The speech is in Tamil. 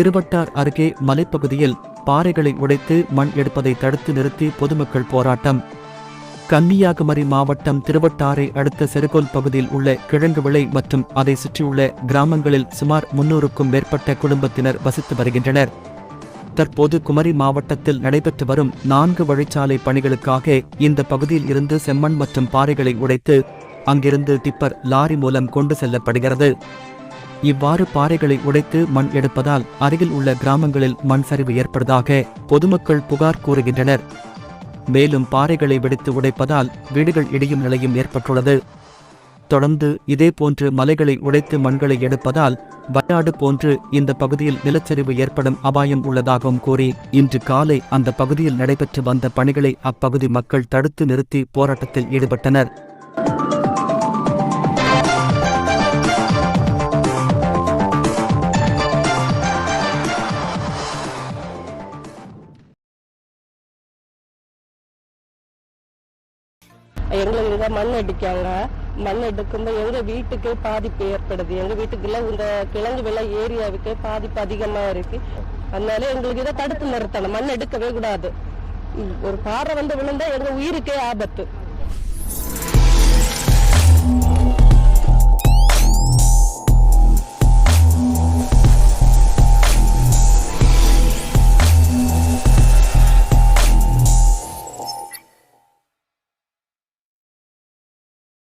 திருவட்டார் அருகே மலைப்பகுதியில் பாறைகளை உடைத்து மண் எடுப்பதை தடுத்து நிறுத்தி பொதுமக்கள் போராட்டம். கன்னியாகுமரி மாவட்டம் திருவட்டாரை அடுத்த செருகோல் பகுதியில் உள்ள கிழங்கு விளை மற்றும் அதை சுற்றியுள்ள கிராமங்களில் சுமார் முன்னூறுக்கும் மேற்பட்ட குடும்பத்தினர் வசித்து வருகின்றனர். தற்போது குமரி மாவட்டத்தில் நடைபெற்று வரும் நான்கு வழிச்சாலை பணிகளுக்காக இந்த பகுதியில் இருந்து செம்மண் மற்றும் பாறைகளை உடைத்து அங்கிருந்து டிப்பர் லாரி மூலம் கொண்டு செல்லப்படுகிறது. இவ்வாறு பாறைகளை உடைத்து மண் எடுப்பதால் அருகில் உள்ள கிராமங்களில் மண் சரிவு ஏற்படுவதாக பொதுமக்கள் புகார் கூறுகின்றனர். மேலும் பாறைகளை வெடித்து உடைப்பதால் வீடுகள் இடியும் நிலையும் ஏற்பட்டுள்ளது. தொடர்ந்து இதேபோன்று மலைகளை உடைத்து மண்களை எடுப்பதால் வயநாடு போன்று இந்த பகுதியில் நிலச்சரிவு ஏற்படும் அபாயம் உள்ளதாகவும் கூறி இன்று காலை அந்த பகுதியில் நடைபெற்று வந்த பணிகளை அப்பகுதி மக்கள் தடுத்து நிறுத்தி போராட்டத்தில் ஈடுபட்டனர். எங்களுக்கு இதை மண் அடிக்காங்க. மண் எடுக்கும்போது எங்க வீட்டுக்கே பாதிப்பு ஏற்படுது. எங்க வீட்டுக்குள்ள இந்த கிழங்கு விலை ஏரியாவுக்கே பாதிப்பு அதிகமா இருக்கு. அதனால எங்களுக்கு இதை தடுத்து நிறுத்தணும். மண் எடுக்கவே கூடாது. ஒரு பாறை வந்து விழுந்தா எங்க உயிருக்கே ஆபத்து.